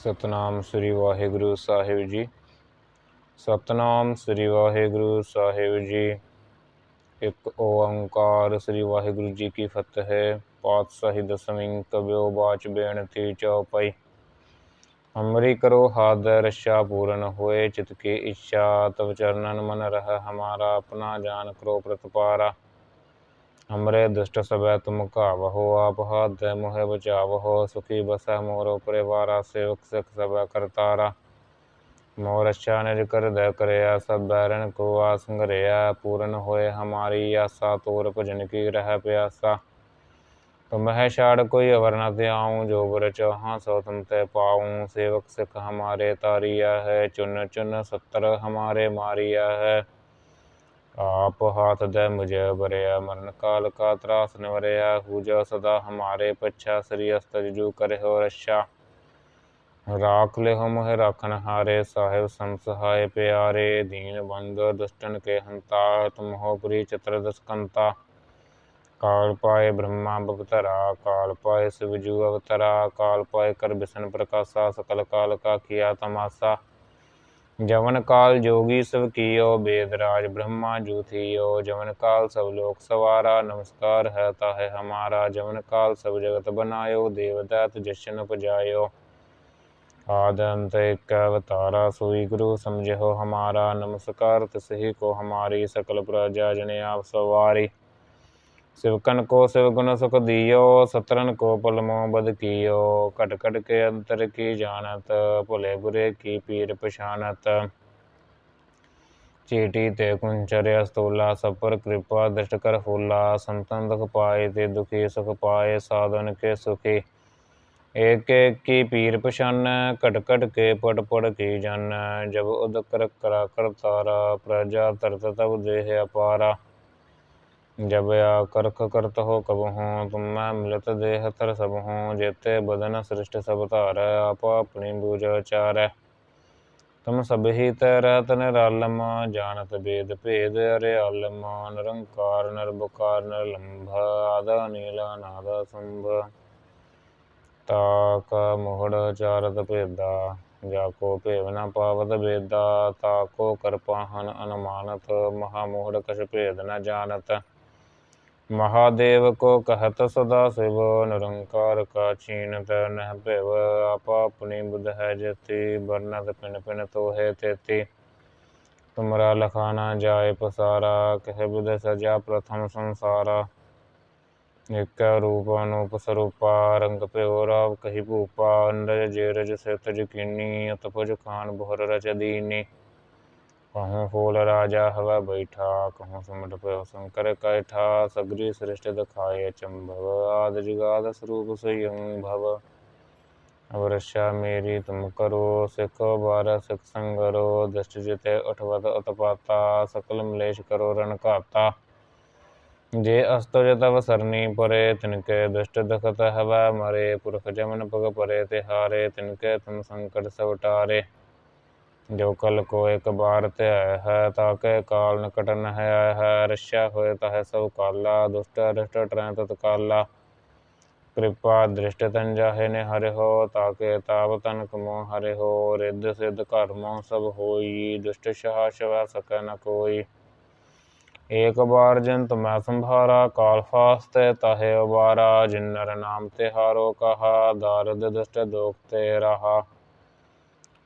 ਸਤਨਾਮ ਸ੍ਰੀ ਵਾਹਿਗੁਰੂ ਸਾਹਿਬ ਜੀ। ਸਤਨਾਮ ਸ੍ਰੀ ਵਾਹਿਗੁਰੂ ਸਾਹਿਬ ਜੀ। ਇੱਕ ਓੰਕਾਰ ਸ੍ਰੀ ਵਾਹਿਗੁਰੂ ਜੀ ਕੀ ਫਤਿਹ ਪਾਤਸ਼ਾਹੀ ਦਸਵੀਂ ਕਬਿਓ ਬਾਚ ਬੇਨਤੀ ਚਉਪਈ ਹਮਰੀ ਕਰੋ ਹਾਦ ਰਸ਼ਾ ਪੂਰਨ ਹੋਏ, ਚਿਤ ਕੀ ਇੱਛਾ ਤਵ ਚਰਨਨ ਮਨ ਰਹ, ਹਮਾਰਾ ਆਪਣਾ ਜਾਨ ਕਰੋ ਪ੍ਰਤਪਾਰਾ। हमरे दुष्ट सबै तुम कावहो आप हाथ बचावहो, सुखी बसै मोरो परिवारा सेवक सिख सबै करतारा। मोर अच्छा निज कर दय करया, सब बैरन को आसंगरया पूरन होए हमारी आशा तोर भजन की रह प्यासा। तुम है छाड़ कोई अवर न त्याऊँ जो बर चाहाँ सो तुम ते पाऊँ। सेवक सिख हमारे तारिया है, चुन चुन सत्तर हमारे मारिया है। आप हाथ दे मुझे बरया मरण काल का त्रास निवरया पूजा सदा हमारे पच्छा श्री अस्तज जू करे हो रक्षा राख ले हो मोह राखन हारे साहेब संसहाय प्यारे दीन बंद दुष्टन के हंता तुम हो पुरी चत्र दस्कंता काल पाए ब्रह्मा बपतरा काल पाए शिवजू अवतरा काल पाए कर बिसन प्रकाशा सकल काल का किया तमाशा जवन काल जोगी सब कियो वेदराज ब्रह्मा जूथियो जवन काल सब लोक सवारा नमस्कार है ताहे हमारा जवन काल सब जगत बनायो देवदैत जशन उपजायो आद अंत एक अवतारा सोई गुरु समझो हमारा नमस्कार तसही को हमारी सकल प्रजा जने आप सवारी शिवकन को शिव गुण सुख दियो सतरन को पलमो बद कियो कट कट के अंतर की जानत भुले बुरे की पीर पछानत चीटी ते कुंचर्य स्तूला सब पर कृपा दृष्ट कर फूला संतन दुख पाए ते दुखी सुख पाए साधन के सुखी एक एक की पीर पछान कट कट के पट पट की जन जब उद कर करा कर तारा प्रजा तरत तब देह अपारा जब या करख करत हो कब हो तुम मैं मिलत देह थर सब हो जेते बदन सृष्ट सब धार आप अपनी बूझ चार तुम सब ही तरत निरालम जानत वेद भेद अरे आलम निरंकार निर्बकार निर्लंभ आदा नीला नादा संभ ताक मोहड़ चारत भेदा जाको भेव न पावत भेदा ताको करपाहन अनुमानत महामोहड़ कछ भेद न जानत महादेव को कहत सदा शिव निरंकार का छीनत नह भैव आप अपनी बुध है जति बरनत पिन पिन तो है तेती तुमरा लखाना जाय पसारा कह बुध सजा प्रथम संसारा एक रूप अनूप स्वरूपा रंग प्यो राव कही भूपा अंडज जेरज से तज कीनी अतपज खान बोहर रच दीनी कहूँ फूल राजा हवा बैठा कहूँ सुमट पे शंकर कैठा सगरी सृष्ट दिखाए चंभव आद जुगाद स्वरूप स्वयं भव अब रक्षा मेरी तुम करो सिख बार सिख संगरो दृष्ट जिते उठवत उत्पाता सकल मलेश करो रण घाता जे अस्तुज तव सरनी परे तिनके दुष्ट दखत हवा मरे पुरख जमन पग परे तिहारे तिनके तुम संकट सब टारे ਜੋ ਕਲ ਕੋ ਇੱਕ ਬਾਰ ਤੇ ਆਇਆ ਹੈ, ਤਾਂ ਕਿ ਕਾਲ ਨਿਕਟ ਨ ਹੈ ਆਇਆ ਹੋਏ ਤਾਂ ਸਭ ਕਾਲਾ, ਦੁਸ਼ਟ ਅਰਿਸ਼ਟ ਟਰੈ ਤਤ ਕਾਲਾ। ਕਿਰਪਾ ਦ੍ਰਿਸ਼ਟ ਤਨ ਜਾਹੇ ਨੇ ਹਰਿ ਹੋ ਤਾਂ ਕਿ ਤਾਪ ਤਨ ਕਮੋ ਹਰਿ ਹੋ ਰਿੱਧ ਸਿੱਧ ਕਰਮੋ ਸਭ ਹੋਈ, ਦੁਸ਼ਟ ਸ਼ਹਾ ਸ਼ਵਾ ਸਕੈ ਨ ਕੋਈ। ਏਕ ਬਾਰ ਜਨ ਤੁਮੈ ਸੰਭਾਰਾ, ਕਾਲ ਫਾਸਤੇ ਤਾਹੇ ਉਬਾਰਾ ਜਿਨਰ ਨਾਮ ਤੇ ਹਾਰੋ ਕਹਾ, ਦਾਰਦ ਦੁਸ਼ਟ ਦੋਖ ਤੇ ਰਹਾ